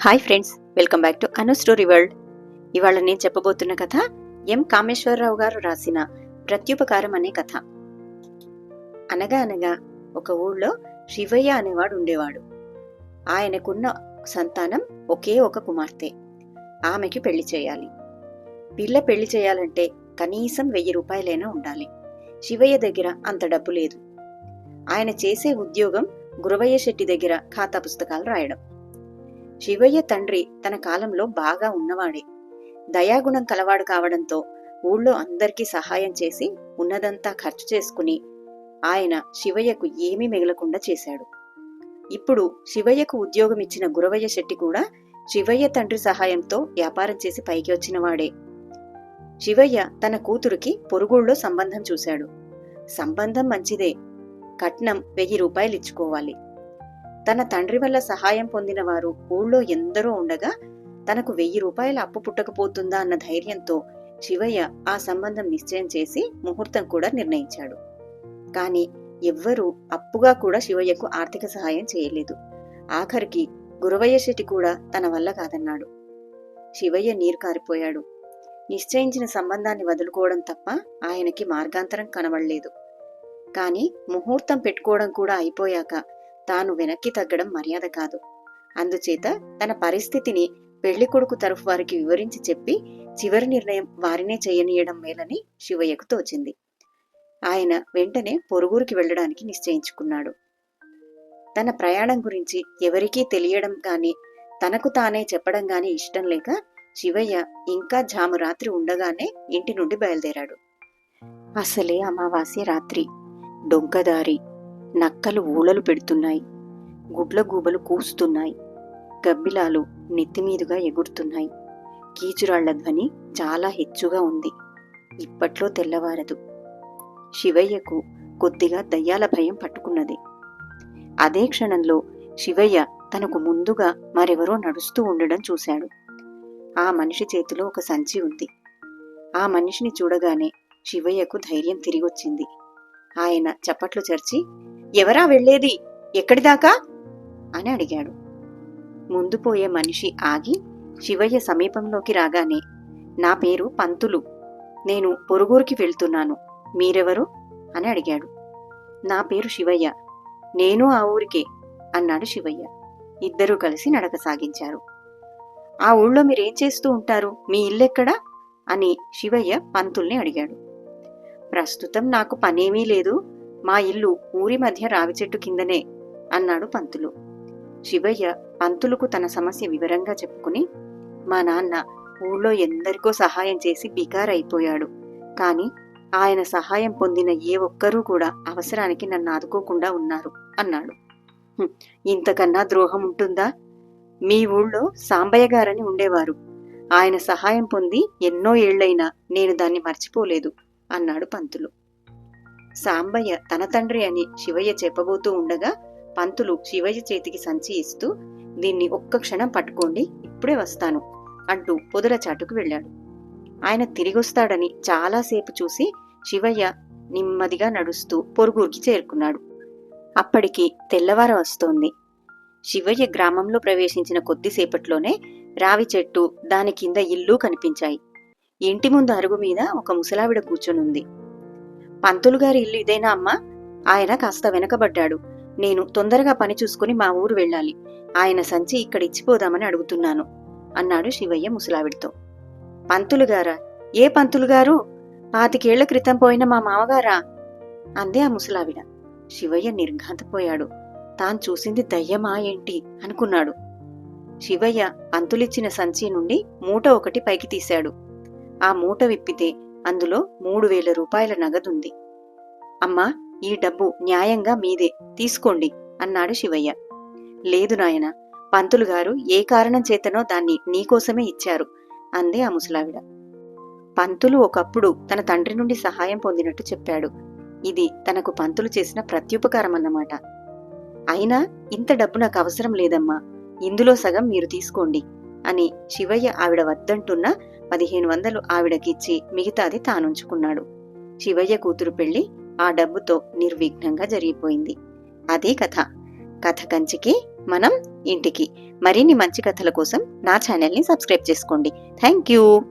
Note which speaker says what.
Speaker 1: Hi friends welcome back to Anu story world. ఇవాళ నేను చెప్పబోతున్న కథ ఎం కామేశ్వరరావు గారు రాసిన ప్రత్యుపకారం అనే కథ. అనగా అనగా ఒక ఊళ్ళో శివయ్య అనేవాడు ఉండేవాడు. ఆయనకున్న సంతానం ఒకే ఒక కుమార్తె. ఆమెకి పెళ్ళి చేయాలి. పిల్ల పెళ్ళి చేయాలంటే కనీసం వెయ్యి రూపాయలైనా ఉండాలి. శివయ్య దగ్గర అంత డబ్బు లేదు. ఆయన చేసే ఉద్యోగం గురవయ్య శెట్టి దగ్గర ఖాతా పుస్తకాలు రాయడం. శివయ్య తండ్రి తన కాలంలో బాగా ఉన్నవాడే. దయాగుణం కలవాడు కావడంతో ఊళ్ళో అందరికీ సహాయం చేసి ఉన్నదంతా ఖర్చు చేసుకుని ఆయన శివయ్యకు ఏమీ మిగలకుండా చేశాడు. ఇప్పుడు శివయ్యకు ఉద్యోగం ఇచ్చిన గురవయ్య శెట్టి కూడా శివయ్య తండ్రి సహాయంతో వ్యాపారం చేసి పైకి వచ్చినవాడే. శివయ్య తన కూతురికి పొరుగుళ్ళో సంబంధం చూశాడు. సంబంధం మంచిదే. కట్నం వెయ్యి రూపాయలు ఇచ్చుకోవాలి. తన తండ్రి వల్ల సహాయం పొందిన వారు ఊళ్ళో ఎందరో ఉండగా తనకు వెయ్యి రూపాయల అప్పు పుట్టకపోతుందా అన్న ధైర్యంతో శివయ్య ఆ సంబంధం నిశ్చయం చేసి ముహూర్తం కూడా నిర్ణయించాడు. కాని ఎవ్వరూ అప్పుగా కూడా శివయ్యకు ఆర్థిక సహాయం చేయలేదు. ఆఖరికి గురవయ్య శెట్టి కూడా తన వల్ల కాదన్నాడు. శివయ్య నీరు కారిపోయాడు. నిశ్చయించిన సంబంధాన్ని వదులుకోవడం తప్ప ఆయనకి మార్గాంతరం కనబడలేదు. కాని ముహూర్తం పెట్టుకోవడం కూడా అయిపోయాక తాను వెనక్కి తగ్గడం మర్యాద కాదు. అందుచేత తన పరిస్థితిని పెళ్ళి కొడుకు తరఫు వారికి వివరించి చెప్పి చివరి నిర్ణయం వారినే చేయనీయడం మేలని శివయ్యకు తోచింది. ఆయన వెంటనే పొరుగురికి వెళ్ళడానికి నిశ్చయించుకున్నాడు. తన ప్రయాణం గురించి ఎవరికీ తెలియడం గాని తనకు తానే చెప్పడం గాని ఇష్టం లేక శివయ్య ఇంకా జాము రాత్రి ఉండగానే ఇంటి నుండి బయలుదేరాడు. అసలే అమావాస్య రాత్రి. డొంకదారి నక్కలు ఊళలు పెడుతున్నాయి. గుడ్ల గూబలు కూస్తున్నాయి. గబ్బిలాలు నెత్తిమీదుగా ఎగురుతున్నాయి. కీచురాళ్ళ ధ్వని చాలా హెచ్చుగా ఉంది. ఇప్పట్లో తెల్లవారదు. శివయ్యకు కొద్దిగా దయ్యాల భయం పట్టుకున్నది. అదే క్షణంలో శివయ్య తనకు ముందుగా మరెవరో నడుస్తూ ఉండడం చూశాడు. ఆ మనిషి చేతిలో ఒక సంచి ఉంది. ఆ మనిషిని చూడగానే శివయ్యకు ధైర్యం తిరిగొచ్చింది. ఆయన చప్పట్లు చర్చి ఎవరా వెళ్ళేది? ఎక్కడిదాకా? అని అడిగాడు. ముందు పోయే మనిషి ఆగి శివయ్య సమీపంలోకి రాగానే నా పేరు పంతులు. నేను పొరుగురికి వెళ్తున్నాను. మీరెవరు? అని అడిగాడు. నా పేరు శివయ్య. నేను ఆ ఊరికే అన్నాడు శివయ్య. ఇద్దరూ కలిసి నడక సాగించారు. ఆ ఊళ్ళో మీరేం చేస్తూ ఉంటారు? మీ ఇల్లెక్కడా? అని శివయ్య పంతుల్ని అడిగాడు. ప్రస్తుతం నాకు పనేమీ లేదు. మా ఇల్లు ఊరి మధ్య రావి చెట్టు కిందనే అన్నాడు పంతులు. శివయ్య పంతులకు తన సమస్య వివరంగా చెప్పుకుని మా నాన్న ఊళ్ళో ఎందరికో సహాయం చేసి బికారైపోయాడు. కాని ఆయన సహాయం పొందిన ఏ ఒక్కరూ కూడా అవసరానికి నన్ను ఆదుకోకుండా ఉన్నారు అన్నాడు. ఇంతకన్నా ద్రోహం ఉంటుందా? మీ ఊళ్ళో సాంబయ్య గారని ఉండేవారు. ఆయన సహాయం పొంది ఎన్నో ఏళ్ళైనా నేను దాన్ని మర్చిపోలేదు అన్నాడు పంతులు. సాంబయ్య తన తండ్రి అని శివయ్య చెప్పబోతూ ఉండగా పంతులు శివయ్య చేతికి సంచి ఇస్తూ దీన్ని ఒక్క క్షణం పట్టుకోండి ఇప్పుడే వస్తాను అంటూ పొదల చాటుకు వెళ్ళాడు. ఆయన తిరిగొస్తాడని చాలాసేపు చూసి శివయ్య నెమ్మదిగా నడుస్తూ పొరుగురికి చేరుకున్నాడు. అప్పటికి తెల్లవార వస్తోంది. శివయ్య గ్రామంలో ప్రవేశించిన కొద్దిసేపట్లోనే రావి చెట్టు దాని కింద ఇల్లు కనిపించాయి. ఇంటి ముందు అరుగు మీద ఒక ముసలావిడ కూర్చొనుంది. పంతులు గారి ఇల్లు ఇదేనా అమ్మా? ఆయన కాస్త వెనకబడ్డాడు. నేను తొందరగా పని చూసుకుని మా ఊరు వెళ్ళాలి. ఆయన సంచి ఇక్కడ ఇచ్చిపోదామని అడుగుతున్నాను అన్నాడు శివయ్య ముసలావిడితో. పంతులుగారా ఏ పంతులుగారు పాతికేళ్ళ క్రితం పోయిన మా మామగారా? అందే ఆ ముసలావిడ. శివయ్య నిర్ఘాంతపోయాడు. తాను చూసింది దయ్యమా ఏంటి? అనుకున్నాడు. శివయ్య పంతులిచ్చిన సంచి నుండి మూట ఒకటి పైకి తీశాడు. ఆ మూట విప్పితే అందులో మూడు వేల రూపాయల నగదుంది. అమ్మా ఈ డబ్బు న్యాయంగా మీదే. తీసుకోండి అన్నాడు శివయ్య. లేదు నాయన పంతులు గారు ఏ కారణం చేతనో దాన్ని నీకోసమే ఇచ్చారు అందే ఆ ముసలావిడ. పంతులు ఒకప్పుడు తన తండ్రి నుండి సహాయం పొందినట్టు చెప్పాడు. ఇది తనకు పంతులు చేసిన ప్రత్యుపకారం అన్నమాట అయినా ఇంత డబ్బు నాకు అవసరం లేదమ్మా. ఇందులో సగం మీరు తీసుకోండి అని శివయ్య ఆవిడ వద్దంటున్న పదిహేను వందలు ఆవిడకిచ్చి మిగతాది తానుంచుకున్నాడు. శివయ్య కూతురు పెళ్ళి ఆ డబ్బుతో నిర్విఘ్నంగా జరిగిపోయింది. అదే కథ. కథ కంచికి మనం ఇంటికి. మరిన్ని మంచి కథల కోసం నా ఛానల్ని సబ్స్క్రైబ్ చేసుకోండి. Thank you.